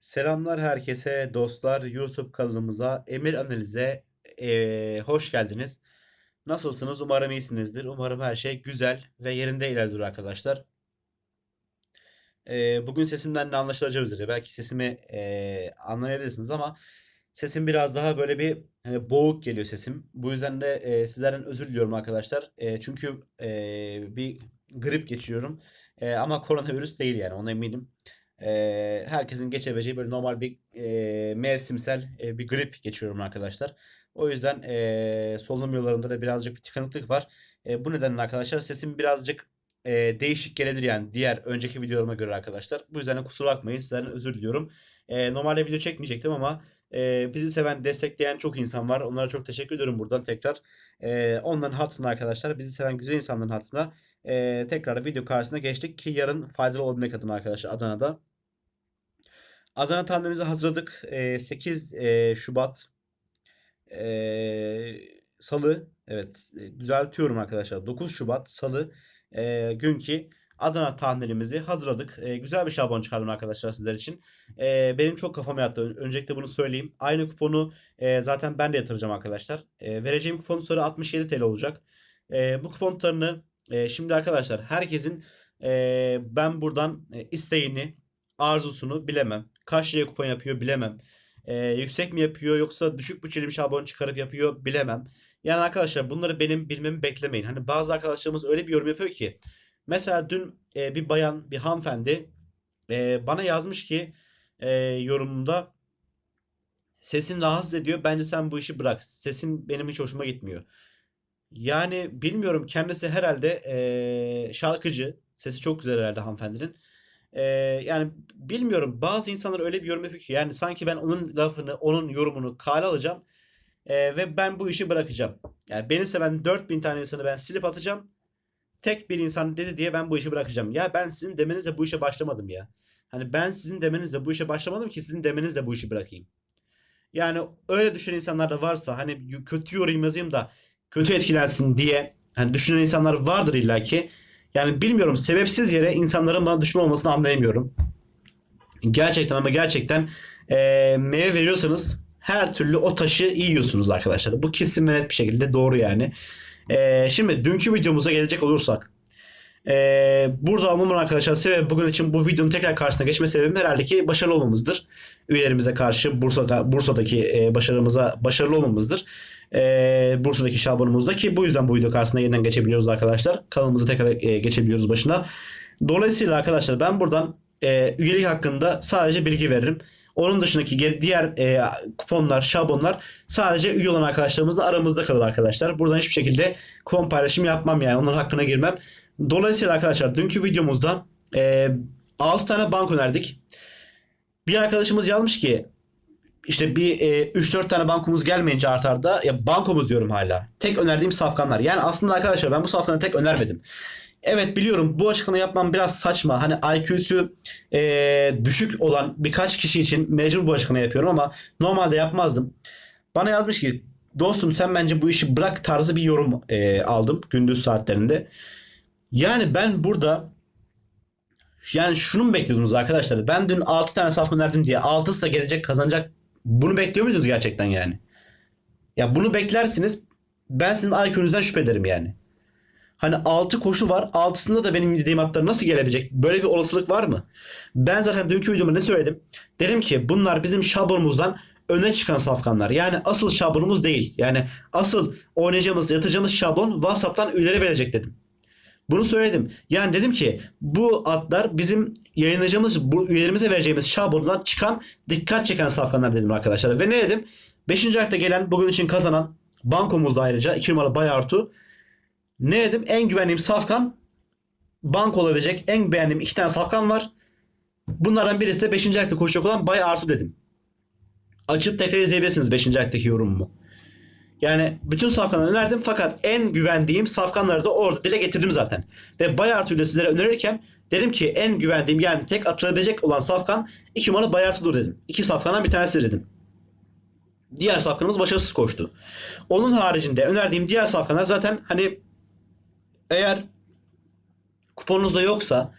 Selamlar herkese dostlar YouTube kanalımıza Emir Analiz'e eee, hoş geldiniz. Nasılsınız? Umarım iyisinizdir. Umarım her şey güzel ve yerinde ilerliyor arkadaşlar. Eee, bugün sesimden de anlaşılacağı üzere belki sesimi eee, anlayabilirsiniz ama sesim biraz daha böyle bir hani boğuk geliyor sesim. Bu yüzden de eee, sizlerden özür diliyorum arkadaşlar. Eee, çünkü eee, bir grip geçiriyorum. Eee, ama koronavirüs değil yani ona eminim. Eee, herkesin geçebileceği böyle normal bir eee, mevsimsel eee, bir grip geçiriyorum arkadaşlar. O yüzden eee solunum yollarında da birazcık bir tıkanıklık var. Eee, bu nedenle arkadaşlar sesim birazcık eee, değişik gelebilir yani diğer önceki videolarıma göre arkadaşlar. Bu yüzden de kusura bakmayın sizlerden özür diliyorum. Eee, normalde video çekmeyecektim ama eee, bizi seven, destekleyen çok insan var. Onlara çok teşekkür ediyorum buradan tekrar. Eee onların hatırına arkadaşlar, bizi seven güzel insanların hatırına eee, tekrar video karşısına geçtik ki yarın faydalı olabilmek adına arkadaşlar Adana'da. Adana tahminimizi hazırladık. Eee, 8 eee, Şubat eee, Salı evet e, düzeltiyorum arkadaşlar 9 Şubat Salı eee, günkü Adana tahminimizi hazırladık. Eee, güzel bir şablon çıkardım arkadaşlar sizler için. Eee, benim çok kafama yattı. Ön- Öncelikle bunu söyleyeyim. Aynı kuponu eee, zaten ben de yatıracağım arkadaşlar. Eee, vereceğim kupon tutarı 67 TL olacak. Eee, bu kupon tutarını eee, şimdi arkadaşlar herkesin eee, ben buradan e, isteğini arzusunu bilemem. Kaç liraya kupon yapıyor bilemem. Ee, yüksek mi yapıyor yoksa düşük bütçeli bir şablon çıkarıp yapıyor bilemem. Yani arkadaşlar bunları benim bilmemi beklemeyin. Hani bazı arkadaşlarımız öyle bir yorum yapıyor ki. Mesela dün e, bir bayan, bir hanımefendi e, bana yazmış ki e, yorumunda sesin rahatsız ediyor. Bence sen bu işi bırak. Sesin benim hiç hoşuma gitmiyor. Yani bilmiyorum kendisi herhalde e, şarkıcı. Sesi çok güzel herhalde hanımefendinin. Ee, yani bilmiyorum bazı insanlar öyle bir yorum yapıyor ki yani sanki ben onun lafını onun yorumunu kale alacağım ee, ve ben bu işi bırakacağım. Yani beni seven 4000 tane insanı ben silip atacağım. Tek bir insan dedi diye ben bu işi bırakacağım. Ya ben sizin demenizle bu işe başlamadım ya. Hani ben sizin demenizle bu işe başlamadım ki sizin demenizle bu işi bırakayım. Yani öyle düşünen insanlar da varsa hani kötü yorum yazayım da kötü etkilensin diye hani düşünen insanlar vardır illaki. Yani bilmiyorum sebepsiz yere insanların bana düşman olmasını anlayamıyorum. Gerçekten ama gerçekten eee meyve veriyorsanız her türlü o taşı yiyorsunuz arkadaşlar. Bu kesin ve net bir şekilde doğru yani. Eee, şimdi dünkü videomuza gelecek olursak. Eee, burada umuman arkadaşlar sebebi bugün için bu videonun tekrar karşısına geçme sebebim herhalde ki başarılı olmamızdır. Üyelerimize karşı Bursa'da, Bursa'daki eee, başarımıza başarılı olmamızdır. Eee, Bursa'daki şablonumuzda ki bu yüzden bu video karşısına yeniden geçebiliyoruz arkadaşlar. Kanalımızı tekrar eee, geçebiliyoruz başına. Dolayısıyla arkadaşlar ben buradan eee, üyelik hakkında sadece bilgi veririm. Onun dışındaki diğer eee, kuponlar, şablonlar sadece üye olan arkadaşlarımızla aramızda kalır arkadaşlar. Buradan hiçbir şekilde kupon paylaşımı yapmam yani. Onların hakkına girmem. Dolayısıyla arkadaşlar dünkü videomuzda eee 6 tane bank önerdik. Bir arkadaşımız yazmış ki işte bir e, 3-4 tane bankomuz gelmeyince artarda ya bankomuz diyorum hala. Tek önerdiğim safkanlar. Yani aslında arkadaşlar ben bu safkanı tek önermedim. Evet biliyorum bu açıklama yapmam biraz saçma. Hani IQ'su e, düşük olan birkaç kişi için mecbur bu açıklama yapıyorum ama normalde yapmazdım. Bana yazmış ki dostum sen bence bu işi bırak tarzı bir yorum e, aldım gündüz saatlerinde. Yani ben burada yani şunu mu bekliyordunuz arkadaşlar? Ben dün 6 tane saf önerdim diye 6'sı da gelecek kazanacak. Bunu bekliyor muydunuz gerçekten yani? Ya bunu beklersiniz. Ben sizin IQ'nuzdan şüphe ederim yani. Hani 6 koşu var. 6'sında da benim dediğim atlar nasıl gelebilecek? Böyle bir olasılık var mı? Ben zaten dünkü videomda ne söyledim? Dedim ki bunlar bizim şablonumuzdan öne çıkan safkanlar. Yani asıl şablonumuz değil. Yani asıl oynayacağımız, yatıracağımız şablon WhatsApp'tan üyeleri verecek dedim. Bunu söyledim. Yani dedim ki bu atlar bizim yayınlayacağımız, bu üyelerimize vereceğimiz şablondan çıkan dikkat çeken safkanlar dedim arkadaşlar. Ve ne dedim? 5. ayakta gelen bugün için kazanan bankomuzda ayrıca 2 numaralı Bay Artu. Ne dedim? En güvendiğim safkan bank olabilecek en beğendiğim iki tane safkan var. Bunlardan birisi de 5. ayakta koşacak olan Bay Artu dedim. Açıp tekrar izleyebilirsiniz 5. ayaktaki yorumumu. Yani bütün safkanları önerdim fakat en güvendiğim safkanları da orada dile getirdim zaten. Ve Bayartu ile sizlere önerirken dedim ki en güvendiğim yani tek atılabilecek olan safkan 2 numaralı Bayartu'dur dedim. İki safkandan bir tanesi dedim. Diğer safkanımız başarısız koştu. Onun haricinde önerdiğim diğer safkanlar zaten hani eğer kuponunuzda yoksa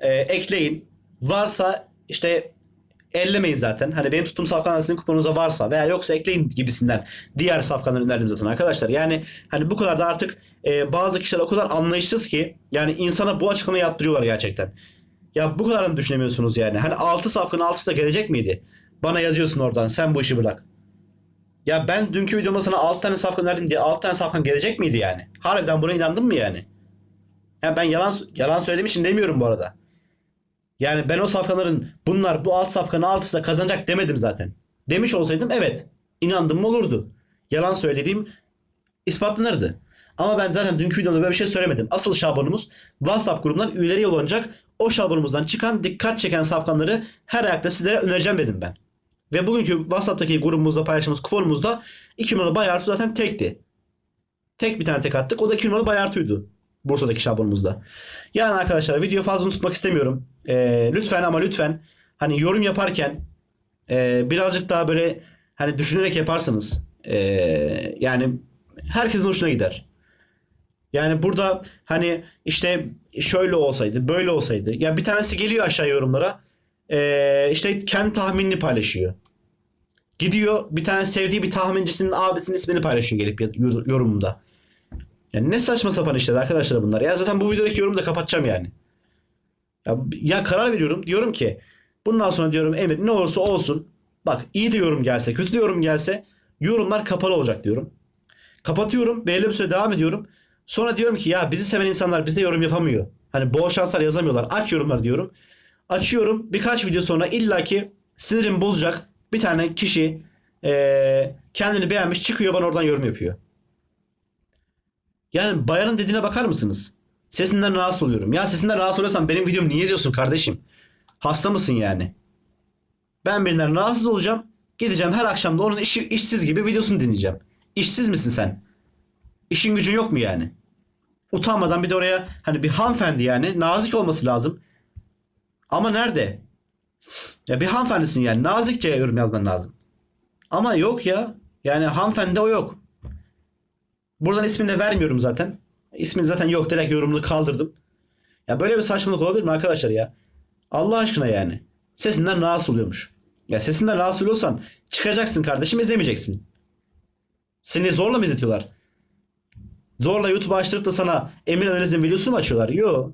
e, ekleyin. Varsa işte ellemeyin zaten. Hani benim tuttuğum safkanlar sizin kuponunuzda varsa veya yoksa ekleyin gibisinden diğer safkanları önerdim zaten arkadaşlar. Yani hani bu kadar da artık e, bazı kişiler o kadar anlayışsız ki yani insana bu açıklamayı yaptırıyorlar gerçekten. Ya bu kadar mı düşünemiyorsunuz yani? Hani 6 safkan 6'sı da gelecek miydi? Bana yazıyorsun oradan sen bu işi bırak. Ya ben dünkü videomda sana 6 tane safkan verdim diye 6 tane safkan gelecek miydi yani? Harbiden buna inandın mı yani? Ya ben yalan yalan söylediğim için demiyorum bu arada. Yani ben o safkanların bunlar bu alt safkanın altısı da kazanacak demedim zaten. Demiş olsaydım evet inandım mı olurdu. Yalan söylediğim ispatlanırdı. Ama ben zaten dünkü videomda böyle bir şey söylemedim. Asıl şablonumuz WhatsApp grubundan üyeleri yollanacak. O şablonumuzdan çıkan dikkat çeken safkanları her ayakta sizlere önereceğim dedim ben. Ve bugünkü WhatsApp'taki grubumuzda paylaştığımız kuponumuzda 2 numaralı Bayartu zaten tekti. Tek bir tane tek attık. O da 2 numaralı Bayartu'ydu. Bursa'daki şablonumuzda. Yani arkadaşlar video fazla tutmak istemiyorum. Ee, lütfen ama lütfen hani yorum yaparken e, birazcık daha böyle hani düşünerek yaparsanız e, yani herkesin hoşuna gider. Yani burada hani işte şöyle olsaydı, böyle olsaydı. Ya bir tanesi geliyor aşağı yorumlara. e, işte kendi tahminini paylaşıyor. Gidiyor bir tane sevdiği bir tahmincisinin abisinin ismini paylaşıyor gelip yor- yorumunda. Yani ne saçma sapan işler arkadaşlar bunlar. Ya zaten bu videodaki yorumu da kapatacağım yani. Ya, ya karar veriyorum. Diyorum ki bundan sonra diyorum Emir ne olursa olsun. Bak iyi de yorum gelse, kötü de yorum gelse yorumlar kapalı olacak diyorum. Kapatıyorum. Belli bir süre devam ediyorum. Sonra diyorum ki ya bizi seven insanlar bize yorum yapamıyor. Hani bol şanslar yazamıyorlar. Aç yorumlar diyorum. Açıyorum. Birkaç video sonra illaki sinirim bozacak bir tane kişi eee, kendini beğenmiş çıkıyor bana oradan yorum yapıyor. Yani bayanın dediğine bakar mısınız? Sesinden rahatsız oluyorum. Ya sesinden rahatsız oluyorsan benim videomu niye izliyorsun kardeşim? Hasta mısın yani? Ben birinden rahatsız olacağım. Gideceğim her akşam da onun işi, işsiz gibi videosunu dinleyeceğim. İşsiz misin sen? İşin gücün yok mu yani? Utanmadan bir de oraya hani bir hanımefendi yani nazik olması lazım. Ama nerede? Ya bir hanımefendisin yani nazikçe yorum yazman lazım. Ama yok ya. Yani hanımefendi o yok. Buradan ismini de vermiyorum zaten. İsmini zaten yok direkt yorumunu kaldırdım. Ya böyle bir saçmalık olabilir mi arkadaşlar ya? Allah aşkına yani. Sesinden rahatsız oluyormuş. Ya sesinden rahatsız oluyorsan çıkacaksın kardeşim izlemeyeceksin. Seni zorla mı izletiyorlar? Zorla YouTube açtırıp da sana Emir Analiz'in videosunu mu açıyorlar? Yo.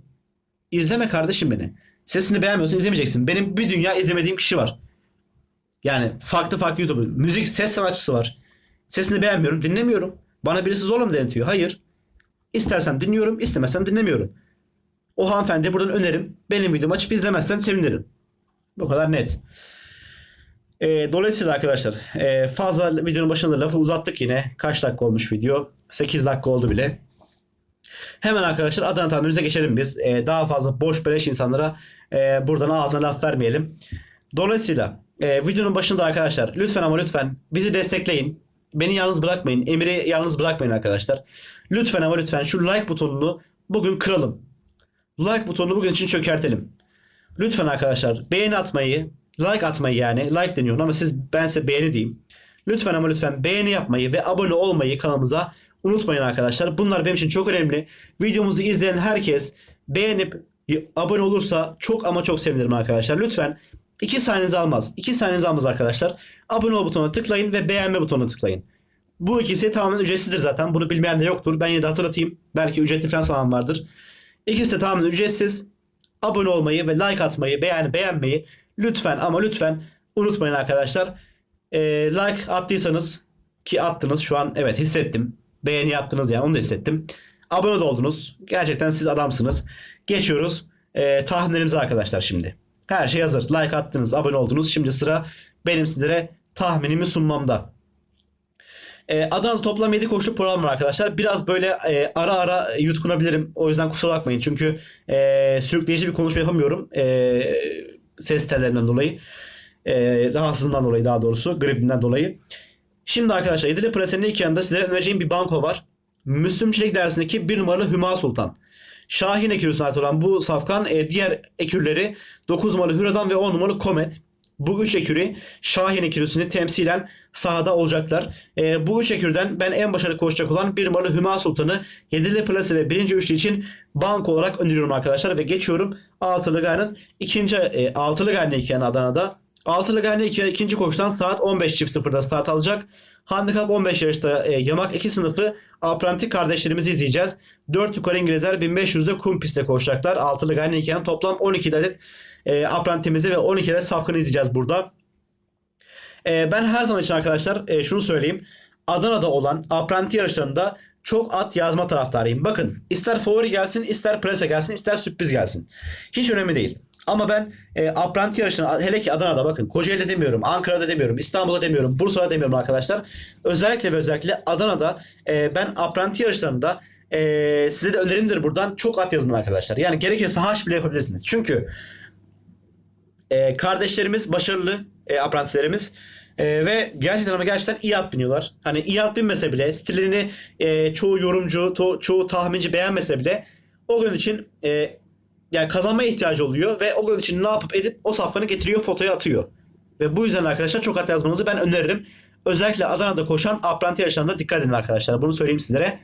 İzleme kardeşim beni. Sesini beğenmiyorsan izlemeyeceksin. Benim bir dünya izlemediğim kişi var. Yani farklı farklı YouTube. Müzik ses sanatçısı var. Sesini beğenmiyorum, dinlemiyorum. Bana birisi zorla mı denetiyor? Hayır. İstersem dinliyorum, istemezsem dinlemiyorum. O hanımefendi buradan önerim. Benim videomu açıp izlemezsen sevinirim. Bu kadar net. Ee, dolayısıyla arkadaşlar e, fazla videonun başında lafı uzattık yine. Kaç dakika olmuş video? 8 dakika oldu bile. Hemen arkadaşlar Adana tahminimize geçelim biz. Ee, daha fazla boş beleş insanlara e, buradan ağzına laf vermeyelim. Dolayısıyla e, videonun başında arkadaşlar lütfen ama lütfen bizi destekleyin. Beni yalnız bırakmayın. Emir'i yalnız bırakmayın arkadaşlar. Lütfen ama lütfen şu like butonunu bugün kıralım. Like butonunu bugün için çökertelim. Lütfen arkadaşlar beğeni atmayı, like atmayı yani like deniyorum ama siz ben size beğeni diyeyim. Lütfen ama lütfen beğeni yapmayı ve abone olmayı kanalımıza unutmayın arkadaşlar. Bunlar benim için çok önemli. Videomuzu izleyen herkes beğenip abone olursa çok ama çok sevinirim arkadaşlar. Lütfen 2 saniyenizi almaz. 2 saniyenizi almaz arkadaşlar. Abone ol butonuna tıklayın ve beğenme butonuna tıklayın. Bu ikisi tamamen ücretsizdir zaten. Bunu bilmeyen de yoktur. Ben yine de hatırlatayım. Belki ücretli falan falan vardır. İkisi de tamamen ücretsiz. Abone olmayı ve like atmayı, beğen beğenmeyi lütfen ama lütfen unutmayın arkadaşlar. Ee, like attıysanız ki attınız şu an evet hissettim. Beğeni yaptınız yani onu da hissettim. Abone oldunuz. Gerçekten siz adamsınız. Geçiyoruz ee, tahminlerimize arkadaşlar şimdi. Her şey hazır. Like attınız, abone oldunuz. Şimdi sıra benim sizlere tahminimi sunmamda. Ee, Adana'da toplam 7 koşulu program var arkadaşlar. Biraz böyle e, ara ara yutkunabilirim. O yüzden kusura bakmayın. Çünkü e, sürükleyici bir konuşma yapamıyorum. E, ses tellerinden dolayı. E, rahatsızlığından dolayı daha doğrusu. Gripimden dolayı. Şimdi arkadaşlar Edile Presen'in ilk yanında size önereceğim bir banko var. Müslüm Çelik dersindeki bir numaralı Hüma Sultan. Şahin ekürüsüne ait olan bu safkan e, diğer ekürleri 9 numaralı Hüradan ve 10 numaralı Komet. Bu üç ekürü Şahin ekürüsünü temsilen sahada olacaklar. E, bu üç ekürden ben en başarılı koşacak olan bir numaralı Hüma Sultan'ı 7'li plase ve birinci üçlü için banko olarak öneriyorum arkadaşlar. Ve geçiyorum altılı gayrının ikinci e, altılı gayrının iki Adana'da Altılı Gane 2 ikinci koşudan saat 15.00'da start alacak. Handikap 15 yarışta e, yamak 2 sınıfı aprantik kardeşlerimizi izleyeceğiz. 4 yukarı İngilizler 1500'de kum pistte koşacaklar. Altılı Gane 2'den toplam 12 adet e, aprantimizi ve 12 adet safkanı izleyeceğiz burada. E, ben her zaman için arkadaşlar e, şunu söyleyeyim. Adana'da olan apranti yarışlarında çok at yazma taraftarıyım. Bakın ister favori gelsin, ister prese gelsin, ister sürpriz gelsin. Hiç önemli değil. Ama ben e, apranti yarışını hele ki Adana'da bakın Kocaeli'de demiyorum, Ankara'da demiyorum, İstanbul'da demiyorum, Bursa'da demiyorum arkadaşlar. Özellikle ve özellikle Adana'da e, ben apranti yarışlarında e, size de önerimdir buradan çok at yazın arkadaşlar. Yani gerekirse haş bile yapabilirsiniz. Çünkü e, kardeşlerimiz başarılı e, aprantilerimiz e, ve gerçekten ama gerçekten iyi at biniyorlar. Hani iyi at binmese bile stilini e, çoğu yorumcu, to- çoğu tahminci beğenmese bile o gün için e, yani kazanmaya ihtiyacı oluyor ve o gün için ne yapıp edip o safkanı getiriyor fotoya atıyor. Ve bu yüzden arkadaşlar çok at yazmanızı ben öneririm. Özellikle Adana'da koşan apranti yarışlarında dikkat edin arkadaşlar. Bunu söyleyeyim sizlere.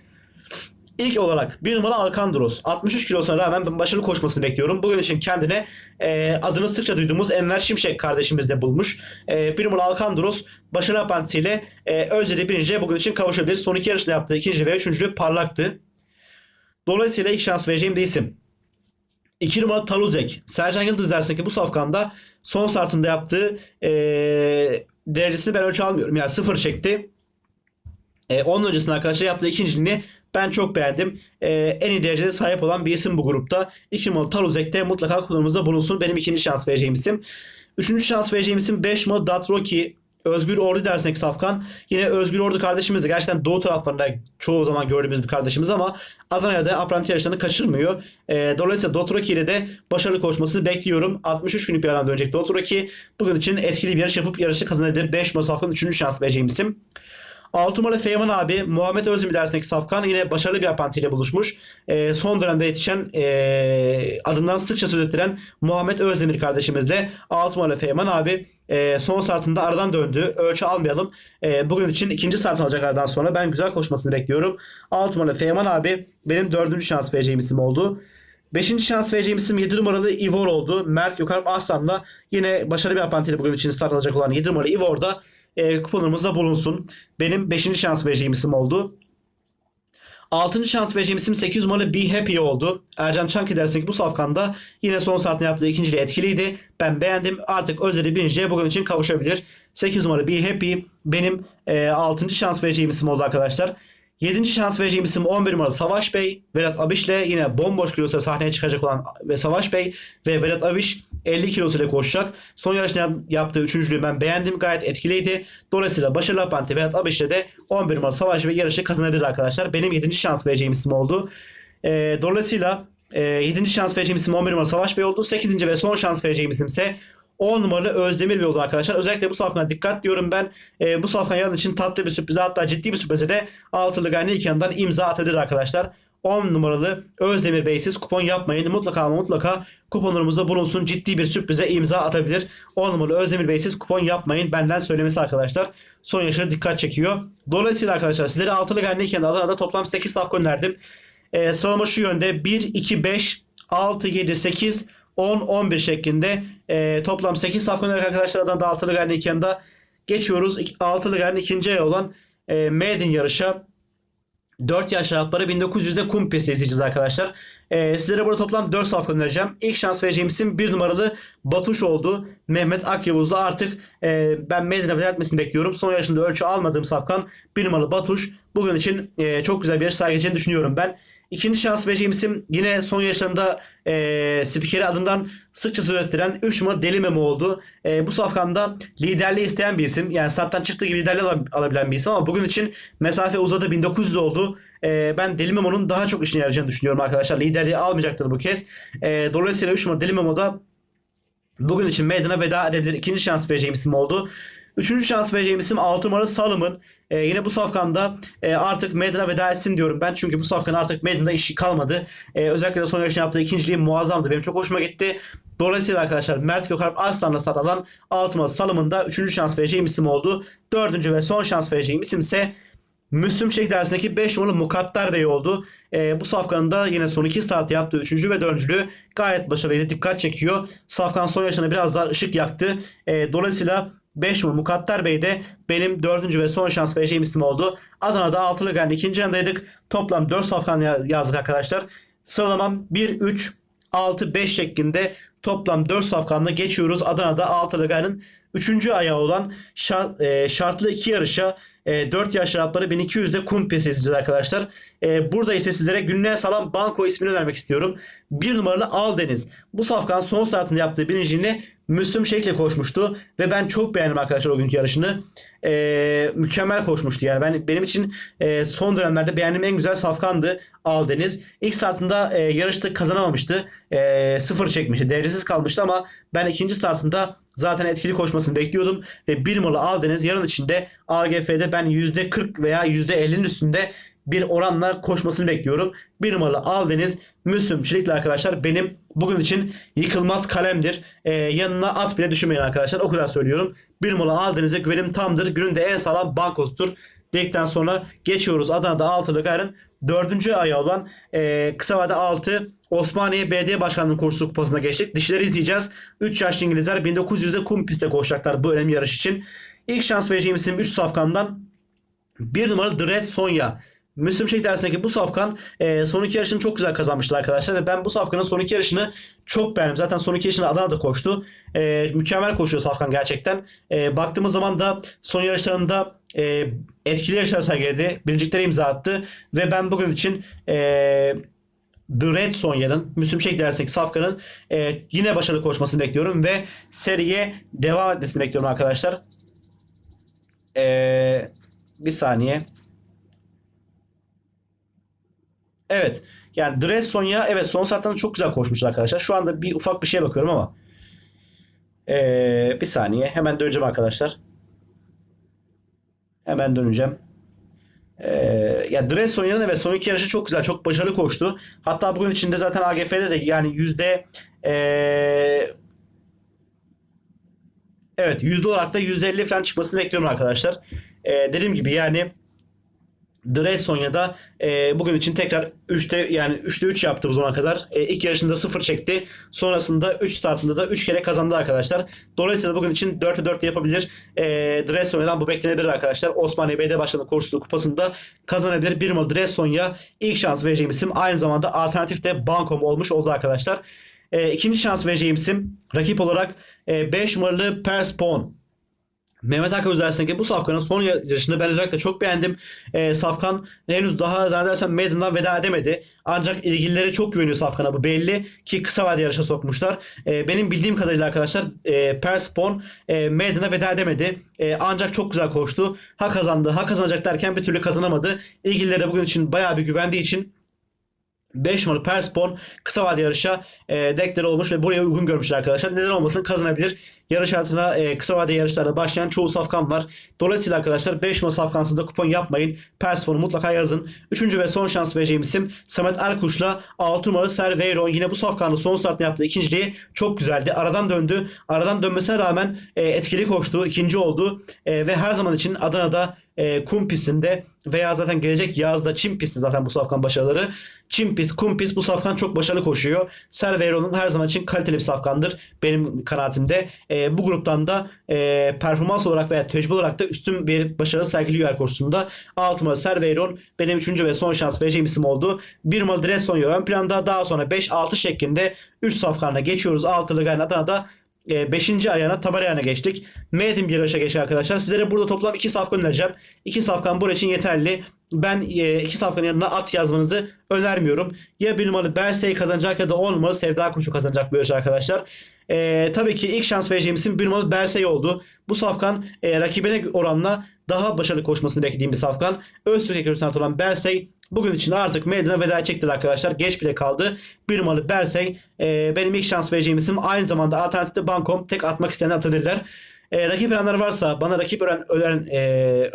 İlk olarak bir numara Alkandros. 63 kilosuna rağmen başarılı koşmasını bekliyorum. Bugün için kendine e, adını sıkça duyduğumuz Enver Şimşek kardeşimiz de bulmuş. E, bir numara Alkandros başarılı apantisiyle e, Özce'de birinciye bugün için kavuşabilir. Son iki yarışında yaptığı ikinci ve üçüncülük parlaktı. Dolayısıyla ilk şans vereceğim de isim. 2 numara Taluzek. Sercan Yıldız derse ki bu safkanda son startında yaptığı e, derecesini ben ölçü almıyorum. Yani sıfır çekti. E, onun öncesinde arkadaşlar yaptığı ikinciliğini ben çok beğendim. E, en iyi derecede sahip olan bir isim bu grupta. 2 numaralı Taluzek'te mutlaka kullanımızda bulunsun. Benim ikinci şans vereceğim isim. Üçüncü şans vereceğim isim 5 numaralı Datroki. Özgür Ordu dersindeki Safkan. Yine Özgür Ordu kardeşimiz de gerçekten doğu taraflarında çoğu zaman gördüğümüz bir kardeşimiz ama Adana'ya da apranti yarışlarını kaçırmıyor. E, dolayısıyla Dotroki ile de başarılı koşmasını bekliyorum. 63 günlük bir aradan dönecek Dotroki. Bugün için etkili bir yarış yapıp yarışı kazanabilir. 5 numaralı Safkan'ın 3. şans vereceğim isim. 6 numaralı Feyman abi Muhammed Özdemir dersindeki Safkan yine başarılı bir aprantiyle buluşmuş. E, son dönemde yetişen e, adından sıkça söz ettiren Muhammed Özdemir kardeşimizle 6 numaralı Feyman abi e, son startında aradan döndü. Ölçü almayalım. E, bugün için ikinci start alacak aradan sonra ben güzel koşmasını bekliyorum. 6 numaralı Feyman abi benim dördüncü şans vereceğim isim oldu. Beşinci şans vereceğim isim 7 numaralı Ivor oldu. Mert Gökalp Aslan'la yine başarılı bir aprantiyle bugün için start alacak olan 7 numaralı Ivor da e, kuponumuzda bulunsun. Benim 5. şans vereceğim isim oldu. 6. şans vereceğim isim 8 numaralı Be Happy oldu. Ercan Çanki dersek bu safkanda yine son saatte yaptığı ikinciliği etkiliydi. Ben beğendim. Artık Özleri birinciye bugün için kavuşabilir. 8 numaralı Be Happy benim e, 6. şans vereceğim isim oldu arkadaşlar. 7. şans vereceğim isim 11 numaralı Savaş Bey. Vedat Abiş'le yine bomboş kilosuyla sahneye çıkacak olan ve Savaş Bey ve Vedat Abiş 50 kilosuyla koşacak. Son yarışta yap- yaptığı üçüncülüğü ben beğendim. Gayet etkiliydi. Dolayısıyla başarılı apranti Vedat Abiş'le de 11 numaralı Savaş Bey yarışı kazanabilir arkadaşlar. Benim 7. şans vereceğim isim oldu. Ee, dolayısıyla e, 7. şans vereceğim isim 11 numaralı Savaş Bey oldu. 8. ve son şans vereceğim isim ise 10 numaralı Özdemir Bey oldu arkadaşlar. Özellikle bu safkana dikkat diyorum ben. E, bu safkan yarın için tatlı bir sürprize hatta ciddi bir sürprize de altılı gani ilk yandan imza atabilir arkadaşlar. 10 numaralı Özdemir Bey'siz kupon yapmayın. Mutlaka ama mutlaka kuponlarımızda bulunsun. Ciddi bir sürprize imza atabilir. 10 numaralı Özdemir Bey'siz kupon yapmayın. Benden söylemesi arkadaşlar. Son yaşları dikkat çekiyor. Dolayısıyla arkadaşlar sizlere altılı yanda Adana'da toplam 8 safka önerdim. E, sıralama şu yönde 1, 2, 5, 6, 7, 8, 10, 11 şeklinde e, toplam 8 safkan olarak arkadaşlar Adana'da altılı gani ilk yanda geçiyoruz. İk- Altılı gani ikinci ay olan e, Maiden yarışa 4 yaş rahatları 1900'de kum pisti izleyeceğiz arkadaşlar. Ee, sizlere burada toplam 4 safka önereceğim. İlk şans vereceğim isim 1 numaralı Batuş oldu. Mehmet Akyavuz'la artık e, ben Maiden'e veda etmesini bekliyorum. Son yarışında ölçü almadığım safkan 1 numaralı Batuş. Bugün için e, çok güzel bir yarış sergileyeceğini düşünüyorum ben. İkinci şans vereceğim isim yine son yaşlarında e, spikeri adından sıkça söz ettiren 3 numaralı Deli Memo oldu. E, bu safkanda liderliği isteyen bir isim. Yani starttan çıktığı gibi liderliği al- alabilen bir isim ama bugün için mesafe uzadı 1900 oldu. E, ben Deli Memo'nun daha çok işine yarayacağını düşünüyorum arkadaşlar. Liderliği almayacaktır bu kez. E, dolayısıyla 3 numaralı Deli Memo da Bugün için meydana veda edebilir. İkinci şans vereceğim isim oldu. Üçüncü şans vereceğim isim 6 numaralı Salım'ın. Ee, yine bu safkanda e, artık meydana veda etsin diyorum ben. Çünkü bu safkan artık meydanda işi kalmadı. Ee, özellikle de son yarışını yaptığı ikinciliği muazzamdı. Benim çok hoşuma gitti. Dolayısıyla arkadaşlar Mert Gökalp Arslan'la sat alan 6 numaralı Salım'ın da üçüncü şans vereceğim isim oldu. Dördüncü ve son şans vereceğim isim ise Müslüm Şek dersindeki 5 numaralı Mukadder Bey oldu. Ee, bu safkanın da yine son iki startı yaptığı 3. ve 4. gayet başarılıydı. Dikkat çekiyor. Safkan son yaşına biraz daha ışık yaktı. Ee, dolayısıyla 5 numaralı Mukadder Bey de benim 4. ve son şans vereceğim isim oldu. Adana'da altılı gen ikinci yanındaydık. Toplam 4 safkan ya- yazdık arkadaşlar. Sıralamam 1, 3, 6, 5 şeklinde toplam 4 safkanla geçiyoruz. Adana'da altılı genin 3. ayağı olan şart, e, şartlı iki yarışa e, 4 yaş şarapları 1200'de kum piyasa izleyeceğiz arkadaşlar. E, burada ise sizlere günlüğe salan banko ismini vermek istiyorum. 1 numaralı Aldeniz. Bu safkan son startında yaptığı birinciliğini Müslüm Şeyh'le koşmuştu. Ve ben çok beğendim arkadaşlar o günkü yarışını. E, mükemmel koşmuştu yani. Ben Benim için e, son dönemlerde beğendiğim en güzel safkandı Aldeniz. İlk startında e, yarışta kazanamamıştı. E, sıfır çekmişti. Derecesiz kalmıştı ama ben ikinci startında zaten etkili koşmasını bekliyordum. Ve bir numaralı Aldeniz yarın içinde AGF'de ben %40 veya %50'nin üstünde bir oranla koşmasını bekliyorum. Bir numaralı Aldeniz Müslüm Çelik'le arkadaşlar benim bugün için yıkılmaz kalemdir. Ee, yanına at bile düşünmeyin arkadaşlar. O kadar söylüyorum. Bir numaralı Aldeniz'e güvenim tamdır. Günün de en sağlam bankosudur. Dedikten sonra geçiyoruz. Adana'da altılı gayrın dördüncü ayağı olan e, kısa vade 6 Osmaniye Belediye Başkanlığı kursu kupasına geçtik. Dişleri izleyeceğiz. 3 yaşlı İngilizler 1900'de kum pistte koşacaklar bu önemli yarış için. İlk şans vereceğim isim 3 safkandan bir numaralı Dread Sonya. Müslüm Şek dersindeki bu safkan e, son iki yarışını çok güzel kazanmıştı arkadaşlar ve ben bu safkanın son iki yarışını çok beğendim. Zaten son iki yarışını Adana'da koştu. E, mükemmel koşuyor safkan gerçekten. E, baktığımız zaman da son yarışlarında e, etkili yarışlar sergiledi. Birinciliklere imza attı ve ben bugün için e, The Red Sonya'nın Müslüm Şek dersindeki safkanın e, yine başarılı koşmasını bekliyorum ve seriye devam etmesini bekliyorum arkadaşlar. E, bir saniye. Evet. Yani Dres Sonya evet son saatten çok güzel koşmuşlar arkadaşlar. Şu anda bir ufak bir şeye bakıyorum ama. Ee, bir saniye. Hemen döneceğim arkadaşlar. Hemen döneceğim. Ee, ya Dres Sonya'nın evet son iki yarışı çok güzel. Çok başarılı koştu. Hatta bugün içinde zaten AGF'de de yani yüzde ee, evet yüzde olarak da yüzde elli falan çıkmasını bekliyorum arkadaşlar. Ee, dediğim gibi yani Dres Sonya'da e, bugün için tekrar 3'te yani 3'te 3 yaptı bu zamana kadar. E, ilk yarışında 0 çekti. Sonrasında 3 startında da 3 kere kazandı arkadaşlar. Dolayısıyla bugün için 4'te 4 yapabilir. E, Dres Sonya'dan bu beklenebilir arkadaşlar. Osmaniye Belediye Başkanı Kursu kupasında kazanabilir. Bir numaralı Dres Sonya ilk şans vereceğim isim. Aynı zamanda alternatif de bankom olmuş oldu arkadaşlar. E, ikinci şans vereceğim isim rakip olarak 5 numaralı Perspon. Mehmet Aköz dersindeki bu safkanın son yarışını ben özellikle çok beğendim. Ee, Safkan henüz daha zannedersem Maiden'dan veda edemedi. Ancak ilgilileri çok güveniyor Safkan'a bu belli ki kısa vade yarışa sokmuşlar. Ee, benim bildiğim kadarıyla arkadaşlar e, Perspon e, Maiden'a veda edemedi. E, ancak çok güzel koştu. Ha kazandı ha kazanacak derken bir türlü kazanamadı. İlgilileri bugün için bayağı bir güvendiği için 5 numaralı Perspon kısa vade yarışa e, dekleri olmuş ve buraya uygun görmüşler arkadaşlar. Neden olmasın kazanabilir. Yarış hayatına e, kısa vade yarışlarda başlayan çoğu safkan var. Dolayısıyla arkadaşlar 5 numaralı safkansız da kupon yapmayın. Perspon'u mutlaka yazın. Üçüncü ve son şans vereceğim isim Samet Erkuş'la 6 numaralı Serveiron. Yine bu safkanın son startını yaptığı ikinciliği çok güzeldi. Aradan döndü. Aradan dönmesine rağmen e, etkili koştu. ikinci oldu. E, ve her zaman için Adana'da e, kum pistinde veya zaten gelecek yazda çim pisti zaten bu safkan başarıları. Çim pist, kum pist bu safkan çok başarılı koşuyor. Serveiron'un her zaman için kaliteli bir safkandır benim kanaatimde. E, bu gruptan da e, performans olarak veya tecrübe olarak da üstün bir başarı sergiliyor her kursunda. 6 numaralı Serveiron benim 3. ve son şans vereceğim isim oldu. 1 numaralı Dressonya ön planda daha sonra 5-6 şeklinde 3 safkanla geçiyoruz. 6'lı Gayen Adana'da 5. ayağına tabar ayağına geçtik. Medim yarışa geçtik arkadaşlar. Sizlere burada toplam 2 safkan önereceğim. 2 safkan bu için yeterli. Ben 2 safkanın yanına at yazmanızı önermiyorum. Ya 1 numaralı Bersey kazanacak ya da 10 numaralı Sevda Kuşu kazanacak bu yarış arkadaşlar. Ee, tabii ki ilk şans vereceğim isim 1 numaralı Bersey oldu. Bu safkan e, rakibine oranla daha başarılı koşmasını beklediğim bir safkan. Öztürk ekürüsünden olan Bersey Bugün için artık meydana veda edecektir arkadaşlar. Geç bile kaldı. Bir numaralı Bersey. E, benim ilk şans vereceğim isim. Aynı zamanda alternatifte Bankom. Tek atmak isteyenler atabilirler. E, rakip öğrenler varsa bana rakip öğren, öğren e,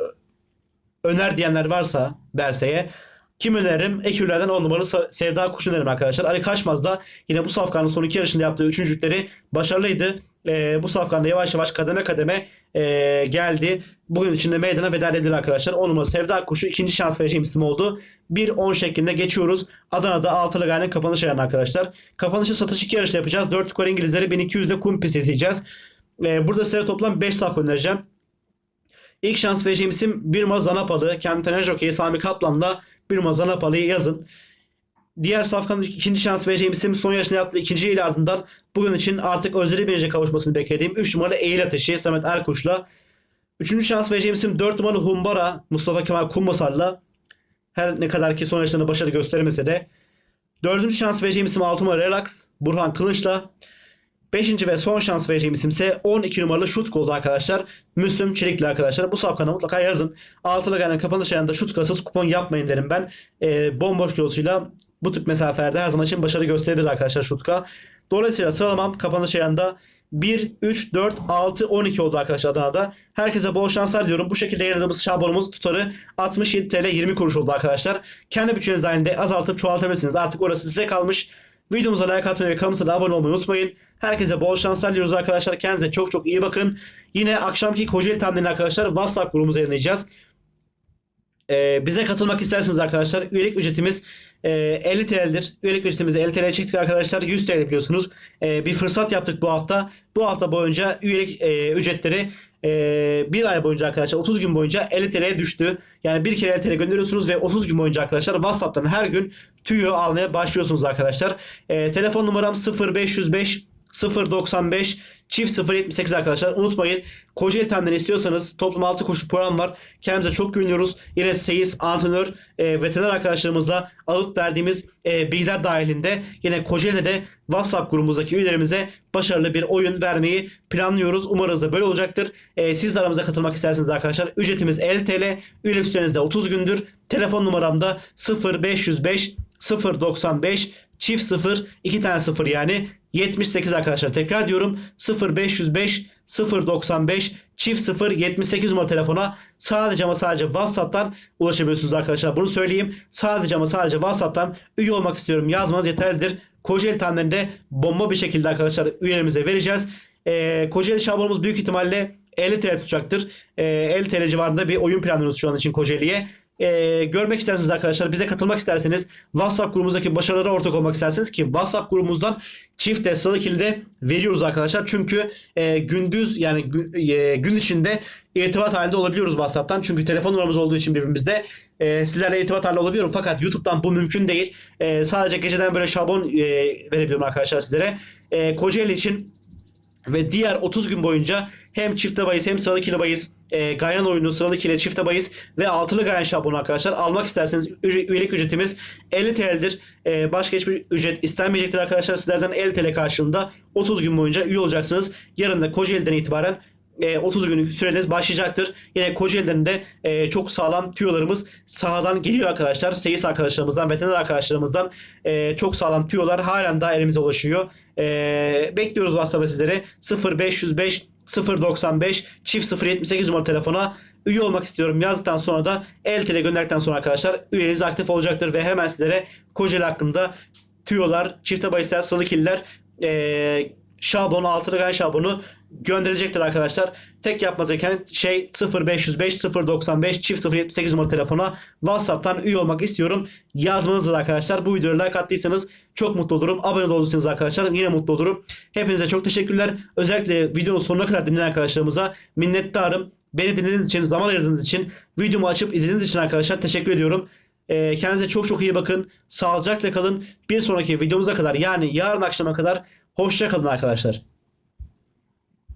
öner diyenler varsa Bersey'e kim öneririm? Ekürlerden 10 numaralı Sevda Kuş öneririm arkadaşlar. Ali Kaçmaz da yine bu safkanın son iki yarışında yaptığı üçüncülükleri başarılıydı. e, bu safkanda yavaş yavaş kademe kademe e, geldi. Bugün içinde meydana veda edilir arkadaşlar. 10 numara Sevda Kuşu ikinci şans vereceğim isim oldu. 1-10 şeklinde geçiyoruz. Adana'da altılı gayenin kapanış ayarına arkadaşlar. Kapanışı satış iki yarışta yapacağız. 4 skor İngilizleri 1200'de kum pis izleyeceğiz. E, burada size toplam 5 saf önereceğim. İlk şans vereceğim isim bir numara Zanapalı. Kendine jockey Sami Kaplan'la bir numara Zanapalı'yı yazın. Diğer safkanın ikinci şans vereceğim isim son yaşına yaptığı ikinci yıl ardından bugün için artık özleri birinci kavuşmasını beklediğim 3 numaralı Eğil Ateşi Samet Erkuş'la. Üçüncü şans vereceğim isim 4 numaralı Humbara Mustafa Kemal Kumbasar'la. Her ne kadar ki son yaşlarında başarı gösteremese de. Dördüncü şans vereceğim isim 6 numaralı Relax Burhan Kılıç'la. Beşinci ve son şans vereceğim isim ise 12 numaralı şut goldu arkadaşlar. Müslüm Çelikli arkadaşlar. Bu safkana mutlaka yazın. Altılı gelen kapanış ayında şut kasız kupon yapmayın derim ben. Ee, bomboş kilosuyla bu tip mesafelerde her zaman için başarı gösterebilir arkadaşlar şutka. Dolayısıyla sıralamam kapanış ayında 1, 3, 4, 6, 12 oldu arkadaşlar Adana'da. Herkese bol şanslar diliyorum. Bu şekilde yayınladığımız şablonumuz tutarı 67 TL 20 kuruş oldu arkadaşlar. Kendi bütçeniz dahilinde azaltıp çoğaltabilirsiniz. Artık orası size kalmış. Videomuza like atmayı ve kanalımıza da abone olmayı unutmayın. Herkese bol şanslar diliyoruz arkadaşlar. Kendinize çok çok iyi bakın. Yine akşamki Kocaeli tahminini arkadaşlar WhatsApp grubumuza yayınlayacağız. Ee, bize katılmak isterseniz arkadaşlar üyelik ücretimiz e, 50 TL'dir. Üyelik ücretimizi 50 TL'ye çektik arkadaşlar. 100 TL biliyorsunuz. Ee, bir fırsat yaptık bu hafta. Bu hafta boyunca üyelik e, ücretleri e, bir ay boyunca arkadaşlar 30 gün boyunca 50 TL'ye düştü. Yani bir kere 50 TL gönderiyorsunuz ve 30 gün boyunca arkadaşlar WhatsApp'tan her gün tüyo almaya başlıyorsunuz arkadaşlar. E, telefon numaram 0505 095 çift 078 arkadaşlar. Unutmayın Kocaeli Tem'den istiyorsanız toplum altı koşu program var. Kendimize çok güveniyoruz. Yine seyis, antrenör, e, veteriner arkadaşlarımızla alıp verdiğimiz e, bilgiler dahilinde yine Kocaeli'de de WhatsApp grubumuzdaki üyelerimize başarılı bir oyun vermeyi planlıyoruz. Umarız da böyle olacaktır. E, siz de aramıza katılmak isterseniz arkadaşlar ücretimiz 50 TL. Üyelik süreniz de 30 gündür. Telefon numaram da 0505 095 çift 0 iki tane 0 yani 78 arkadaşlar. Tekrar diyorum 0505 095 çift 0 78 numara telefona sadece ama sadece WhatsApp'tan ulaşabiliyorsunuz arkadaşlar. Bunu söyleyeyim. Sadece ama sadece WhatsApp'tan üye olmak istiyorum yazmanız yeterlidir. Kocaeli tahminlerinde bomba bir şekilde arkadaşlar üyelerimize vereceğiz. Ee, Kocaeli şablonumuz büyük ihtimalle 50 TL tutacaktır. Ee, 50 TL civarında bir oyun planlıyoruz şu an için Kocaeli'ye e, görmek isterseniz arkadaşlar bize katılmak isterseniz WhatsApp grubumuzdaki başarılara ortak olmak isterseniz ki WhatsApp grubumuzdan çift sıralı kilidi veriyoruz arkadaşlar. Çünkü e, gündüz yani e, gün içinde irtibat halinde olabiliyoruz WhatsApp'tan. Çünkü telefon numaramız olduğu için birbirimizde e, sizlerle irtibat halinde olabiliyorum. Fakat YouTube'dan bu mümkün değil. E, sadece geceden böyle şablon e, verebiliyorum arkadaşlar sizlere. E, Kocaeli için ve diğer 30 gün boyunca hem çifte bahis hem sıralı kilo bahis e, Gayan oyunu sıralı kilo çifte bahis ve altılı Gayan şablonu arkadaşlar almak isterseniz ücret, üyelik ücretimiz 50 TL'dir. E, başka hiçbir ücret istenmeyecektir arkadaşlar. Sizlerden 50 TL karşılığında 30 gün boyunca üye olacaksınız. Yarın da Kocaeli'den itibaren e, 30 günlük süreniz başlayacaktır. Yine Kocaeli'den de e, çok sağlam tüyolarımız sahadan geliyor arkadaşlar. Seyis arkadaşlarımızdan, veteriner arkadaşlarımızdan e, çok sağlam tüyolar halen daha elimize ulaşıyor. E, bekliyoruz WhatsApp'a sizlere 0505 095 çift 078 numara telefona üye olmak istiyorum. Yazdıktan sonra da el tele gönderdikten sonra arkadaşlar üyeniz aktif olacaktır ve hemen sizlere Kocaeli hakkında tüyolar, çifte bahisler, salı killer, e, şablonu, altılı gan şablonu gönderilecektir arkadaşlar. Tek yapmanız gereken şey 0505 095 çift 078 numara telefona WhatsApp'tan üye olmak istiyorum. Yazmanızdır arkadaşlar. Bu videoya like attıysanız çok mutlu olurum. Abone de olursanız arkadaşlar yine mutlu olurum. Hepinize çok teşekkürler. Özellikle videonun sonuna kadar dinleyen arkadaşlarımıza minnettarım. Beni dinlediğiniz için, zaman ayırdığınız için, videomu açıp izlediğiniz için arkadaşlar teşekkür ediyorum. Ee, kendinize çok çok iyi bakın. Sağlıcakla kalın. Bir sonraki videomuza kadar yani yarın akşama kadar hoşça kalın arkadaşlar.